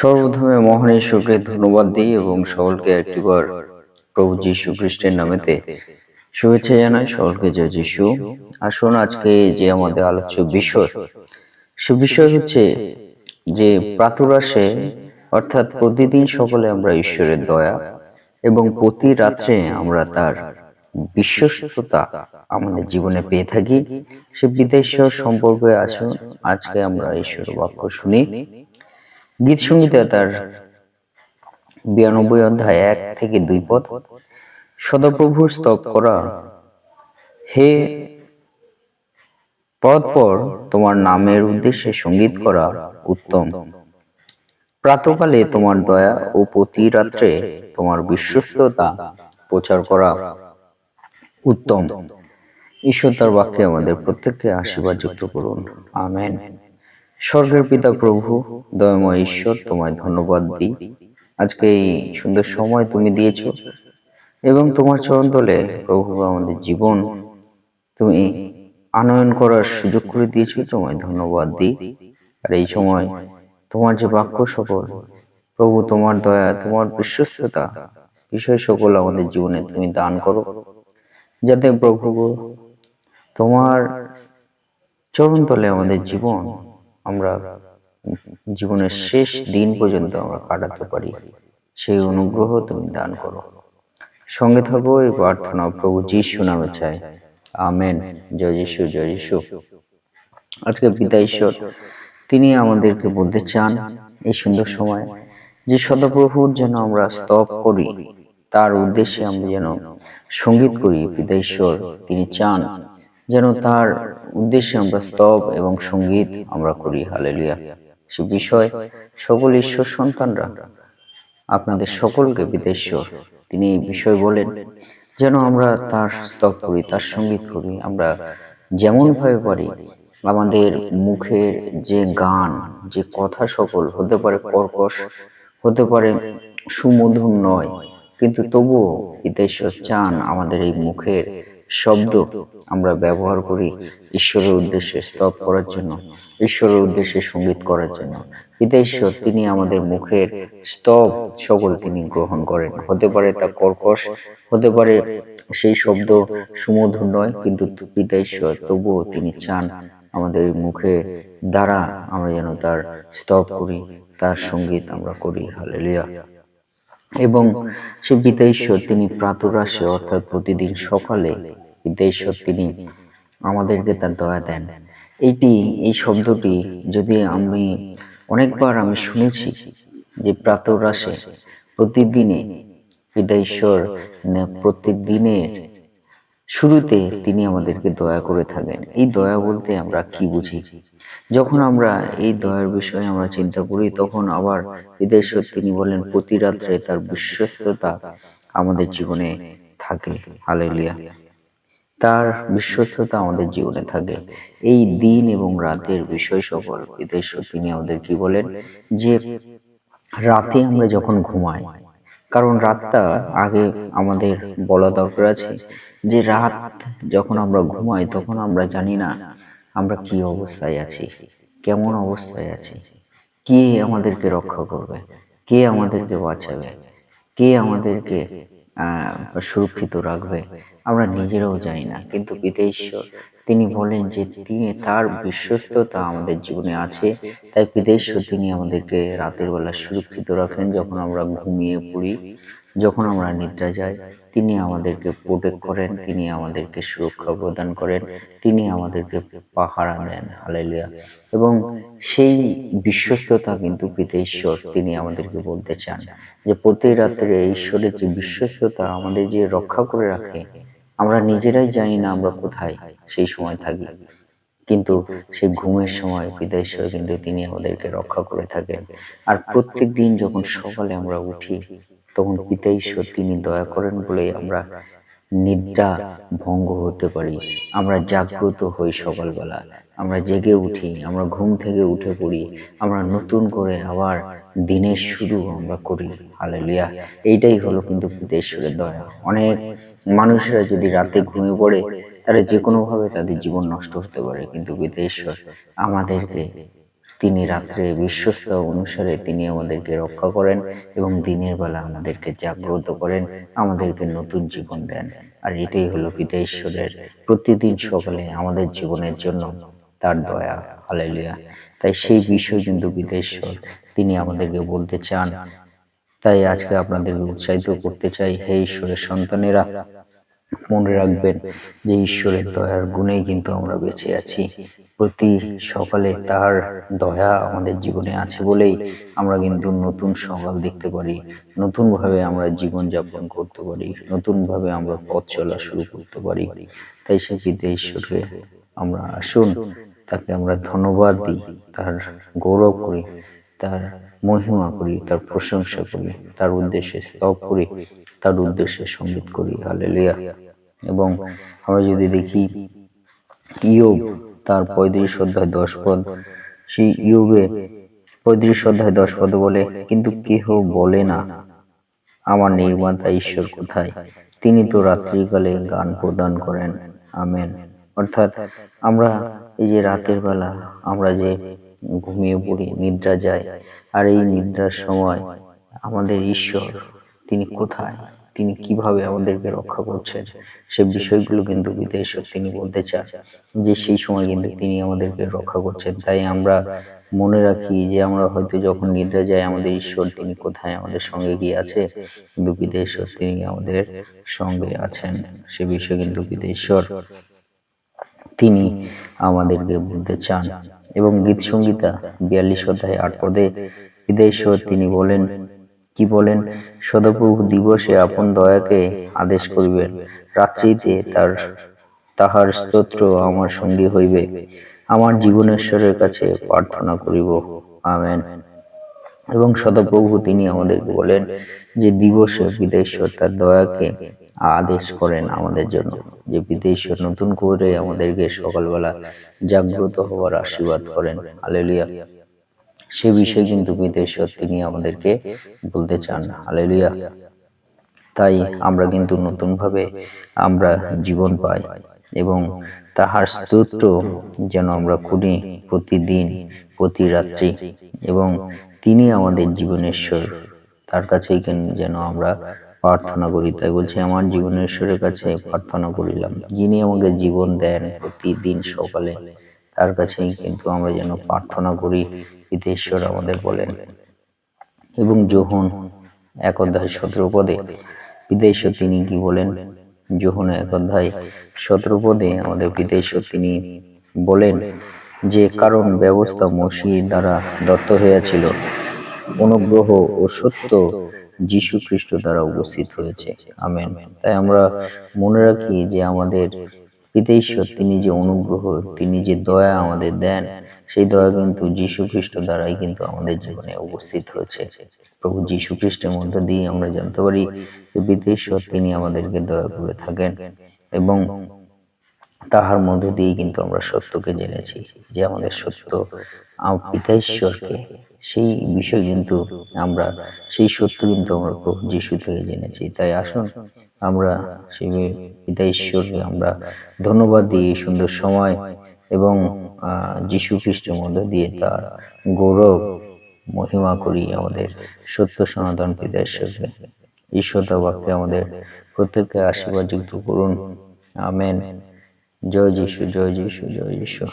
সর্বপ্রথমে মহান ঈশ্বরকে ধন্যবাদ দিই এবং সকলকে একটিবার প্রভু যীশু খ্রিস্টের নামেতে শুভেচ্ছা জানাই, সকলকে জয় যীশু। আসুন আজকে যে আমাদের আলোচ্য বিষয় সে বিষয় হচ্ছে যে প্রাতরাশে অর্থাৎ প্রতিদিন সকলে আমরা ঈশ্বরের দয়া এবং প্রতি রাত্রে আমরা তার বিশ্বস্ততা আমাদের জীবনে পেয়ে থাকি। সে বিদেশ্বর সম্পর্কে আসুন, আজকে আমরা ঈশ্বর বাক্য শুনি। গীত সংহিতা তার বিরানব্বই অধ্যায় এক থেকে দুই পদ, সদাপ্রভুর স্তব করা। হে পদ পর তোমার নামের উদ্দেশ্যে সংগীত করা উত্তম। প্রাতকালে তোমার দয়া ও প্রতি রাত্রে তোমার বিশ্বস্ততা প্রচার করা উত্তম। ঈশ্বর তার বাক্যে আমাদের প্রত্যেককে আশীর্বাদ যুক্ত করুন। আমেন। স্বর্গের পিতা প্রভু, দয়াময় ঈশ্বর, তোমায় ধন্যবাদ দিই। আজকে এই সুন্দর সময় তুমি দিয়েছ এবং তোমার চরণ তলে প্রভু আমাদের জীবন, তুমি আনয়ন করার সুযোগ করে দিয়েছ, তোমায় ধন্যবাদ দিই। আর এই সময় তোমার যে বাক্য সকল, প্রভু তোমার দয়া, তোমার বিশ্বস্ততা, বিষয় সকল আমাদের জীবনে তুমি দান করো, যাতে প্রভু তোমার চরণ তলে আমাদের জীবন আমরা জীবনের শেষ দিন পর্যন্ত আমরা কাটাতে পারি। সেই অনুগ্রহ তুমি দান করো। সঙ্গে থাকো এই প্রার্থনা, প্রভু যিশু নামে চাই। আমেন। জয় যিশু জয় যিশু। আজকে পিতা ঈশ্বর, তিনি আমাদেরকে বলতে চান এই সুন্দর সময় যে সদাপ্রভুর যেন আমরা স্তব করি। তার উদ্দেশ্যে আমরা যেন সংগীত করি। পিতা ঈশ্বর, তিনি চান যেন তার উদ্দেশ্যে আমরা স্তব এবং সংগীত আমরা করি। হালেলিয়া। সে বিষয় সকল ঈশ্বর সন্তানরা। আপনাদের সকলকে বিদেশ্বর তিনি এই বিষয় বলেন যেন আমরা তার স্তব করি তার সংগীত করি। আমরা যেমন ভাবে পারি আমাদের মুখের যে গান যে কথা সকল হতে পারে কর্কশ হতে পারে সুমধুর নয়। কিন্তু তবুও বিদেশ্বর চান আমাদের এই মুখের শব্দ আমরা ব্যবহার করি ঈশ্বরের উদ্দেশ্যে স্তব করার জন্য, ঈশ্বরের উদ্দেশ্যে সংগীত করার জন্য। পিতা ঈশ্বর, তিনি আমাদের মুখের স্তব সকল তিনি গ্রহণ করেন। হতে পারে তা কর্কশ, হতে পারে সেই শব্দ সুমধুর নয়, কিন্তু পিতা ঈশ্বর, তবুও তিনি চান আমাদের মুখে দ্বারা আমরা যেন তার স্তব করি, তার সংগীত আমরা করি। হালেলিয়া। এবং সে পিতা ঈশ্বর, তিনি প্রাতরাশে, অর্থাৎ প্রতিদিন সকালে ঈশ্বর তিনি আমাদেরকে তার দয়া দেন। এইটি, এই শব্দটি যদি আমি অনেকবার আমি শুনেছি যে প্রাতরাশে প্রতিদিনে পিতা ঈশ্বর প্রত্যেক শুরুতে তিনি আমাদেরকে দয়া করে থাকেন। এই দয়া বলতে আমরা কি বুঝি? যখন আমরা এই দয়ার বিষয়ে আমরা চিন্তা করি, তখন আবার বিদেশ্বর তিনি বলেন, প্রতি রাত্রে তার বিশ্বস্ততা আমাদের জীবনে থাকে। হালেলিয়া। তার বিশ্বস্ততা আমাদের জীবনে থাকে। এই দিন এবং রাতের বিষয় সকল বিদেশ্বর তিনি আমাদের কি বলেন? যে রাতে আমরা যখন ঘুমাই, কারণ রাতটা আগে আমাদের বলা দরকার আছে, যে রাত যখন আমরা ঘুমাই তখন আমরা জানি না আমরা কি অবস্থায় আছি, কেমন অবস্থায় আছি, কে আমাদেরকে রক্ষা করবে, কে আমাদেরকে বাঁচাবে, কে আমাদেরকে সুরক্ষিত রাখবে। আমরা নিজেরাও জানি না। কিন্তু বিদেশ্বর তিনি বলেন যে তিনি তার বিশ্বস্ততা আমাদের জীবনে আছে। তাই বিদেশ্বর তিনি আমাদেরকে রাতের বেলা সুরক্ষিত রাখেন যখন আমরা ঘুমিয়ে পড়ি, যখন আমরা নিদ্রা যাই। তিনি আমাদেরকে প্রোটেক্ট করেন, তিনি আমাদেরকে সুরক্ষা প্রদান করেন, তিনি আমাদেরকে পাহারা দেন হালেলিয়া এবং সেই বিশ্বস্ততা কিন্তু পিতা ঈশ্বর, তিনি আমাদেরকে বলতে চান যে প্রতি রাত্রে ঈশ্বরের যে বিশ্বস্ততা, আমাদের যে রক্ষা করে রাখে, আমরা নিজেরাই জানি না আমরা কোথায় সেই সময় থাকি। কিন্তু সেই ঘুমের সময় পিতা ঈশ্বর কিন্তু তিনি আমাদেরকে রক্ষা করে থাকেন। আর প্রত্যেক দিন যখন সকালে আমরা উঠি তখন পিতা ঈশ্বর তিনি দয়া করেন বলে আমরা নিদ্রা ভঙ্গ হতে পারি। আমরা জাগ্রত হই সকালবেলা। আমরা জেগে উঠি আমরা ঘুম থেকে উঠে পড়ি। আমরা নতুন করে আবার দিনের শুরু আমরা করি। হালেলিয়া। এইটাই হলো কিন্তু পিতেশ্বরের দয়া। অনেক মানুষেরা যদি রাতে ঘুমিয়ে পড়ে তারা যে কোনোভাবে তাদের জীবন নষ্ট হতে পারে। কিন্তু পিতেশ্বর আমাদেরকে তিনি রাত্রে বিশ্বস্ত অনুসারে তিনি আমাদেরকে রক্ষা করেন এবং দিনের বেলা আমাদেরকে জাগ্রত করেন, আমাদেরকে নতুন জীবন দেন। আর এটাই হলো পিতা ঈশ্বরের প্রতিদিন সকালে আমাদের জীবনের জন্য তার দয়া। হালেলুয়া। তাই সেই বিষয় কিন্তু পিতা ঈশ্বর, তিনি আমাদেরকে বলতে চান। তাই আজকে আপনাদেরকে উৎসাহিত করতে চাই, হে ঈশ্বরের সন্তানেরা মনে রাখবেন যে ঈশ্বরের দয়ার গুণেই কিন্তু আমরা বেঁচে আছি। প্রতি সকালে তার দয়া আমাদের জীবনে আছে বলেই আমরা কিন্তু নতুন সকাল দেখতে পারি। নতুনভাবে আমরা জীবন যাপন করতে পারি। নতুনভাবে আমরা পথ চলা শুরু করতে পারি। তাই সে পিতা ঈশ্বরকে আমরা আসুন, তাকে আমরা ধন্যবাদ দিই। তার গৌরব করি, তার মহিমা করি, তার প্রশংসা করি, তার উদ্দেশ্যে স্তব করি। তার উদ্দেশ্যে সংগীত করি, হালেলুয়া। এবং আমরা যদি দেখি, ইয়োব তার পঁয়ত্রিশ অধ্যায় দশ পদ, সেই ইয়োবে পঁয়ত্রিশ অধ্যায় দশ পদ বলে, কিন্তু কেহ বলে না, আমার নির্মাতা ঈশ্বর কোথায়? তিনি তো রাত্রিকালে গান প্রদান করেন। আমেন। অর্থাৎ আমরা এই যে রাতের বেলা আমরা যে ঘুমিয়ে পড়ি, নিদ্রা যায়, আর এই নিদ্রার সময় আমাদের ঈশ্বর তিনি কোথায়? তিনি কীভাবে আমাদেরকে রক্ষা করছেন? সে বিষয়গুলো কিন্তু বিদেশ্বর তিনি বলতে চান যে, সেই সময় কিন্তু তিনি আমাদেরকে রক্ষা করছেন। তাই আমরা মনে রাখি যে, আমরা হয়তো যখন নিদ্রা যাই আমাদের ঈশ্বর তিনি কোথায়? আমাদের সঙ্গে গিয়ে আছে? কিন্তু বিদেশ্বর তিনি আমাদের সঙ্গে আছেন। সে বিষয়ে কিন্তু বিদেশ্বর তিনি আমাদেরকে বলতে চান। এবং গীত সঙ্গীতা বিয়াল্লিশ অধ্যায় আট পদে বিদেশ্বর তিনি বলেন কি বলেন? সদপ্রভু দিবসে আপন দয়াকে আদেশ করিবেন। রাত্রিতে তার তাহার স্তোত্র আমার সঙ্গী হইবে। আমার জীবনেশ্বরের কাছে প্রার্থনা করিব। আমেন। এবং সদপ্রভু তিনি আমাদেরকে বলেন যে, দিবসে বিদেশ্বর তার দয়াকে আদেশ করেন আমাদের জন্য। যে বিদেশ্বর নতুন করে আমাদেরকে সকালবেলা জাগ্রত হওয়ার আশীর্বাদ করেন। আলেলিয়া সে বিষয়ে কিন্তু বিদেশ্বর তিনি আমাদেরকে বলতে চান। আলেলিয়া তাই আমরা কিন্তু নতুনভাবে আমরা জীবন পাই এবং তাহার স্তোত্র যেন আমরা করি প্রতিদিন, প্রতি রাত্রি এবং তিনি আমাদের জীবনেশ্বর। তার কাছেই যেন আমরা প্রার্থনা করি। তাই বলছি, আমার জীবনেশ্বরের কাছে প্রার্থনা করিলাম। যিনি আমাকে জীবন দেন প্রতিদিন সকালে, তার কাছেই কিন্তু আমরা যেন প্রার্থনা করি। পিতেশ্বর আমাদের বলেন। এবং যোহন এক অধ্যায় সতেরো পদে পিতেশ্বর তিনি কি বলেন? যোহন এক অধ্যায় সতেরো পদে আমাদের পিতেশ্বর তিনি বলেন যে, কারণ ব্যবস্থা মসি দ্বারা দত্ত হইয়াছিল, অনুগ্রহ ও সত্য যীশু খ্রিস্ট দ্বারা উপস্থিত হয়েছে। আমেন। তাই আমরা মনে রাখি যে আমাদের পিতেশ্বর তিনি যে অনুগ্রহ, তিনি যে দয়া আমাদের দেন সেই দয়া কিন্তু যীশু খ্রিস্ট দ্বারাই কিন্তু আমাদের জীবনে উপস্থিত হয়েছে। প্রভু যীশু খ্রিস্টের মধ্য দিয়ে আমরা জানতে পারি যে পিতেশ্বর তিনি আমাদেরকে দয়া করে থাকেন এবং তাহার মধ্য দিয়ে কিন্তু আমরা সত্যকে জেনেছি যে আমাদের সত্য পিতা ঈশ্বরকে। সেই বিষয় কিন্তু আমরা, সেই সত্য কিন্তু আমরা প্রভু যিশু থেকে জেনেছি। তাই আসুন আমরা সেই পিতা ঈশ্বরকে আমরা ধন্যবাদ দিই সুন্দর সময় এবং যিশু খ্রিস্টের মধ্যে দিয়ে তার গৌরব, মহিমা করি আমাদের সত্য সনাতন পিতা হিসেবে ঈশ্বর বাক্যে আমাদের প্রত্যেককে আশীর্বাদ যুক্ত করুন। আমেন। জয় যিশু জয় যিশু জয় যিশু।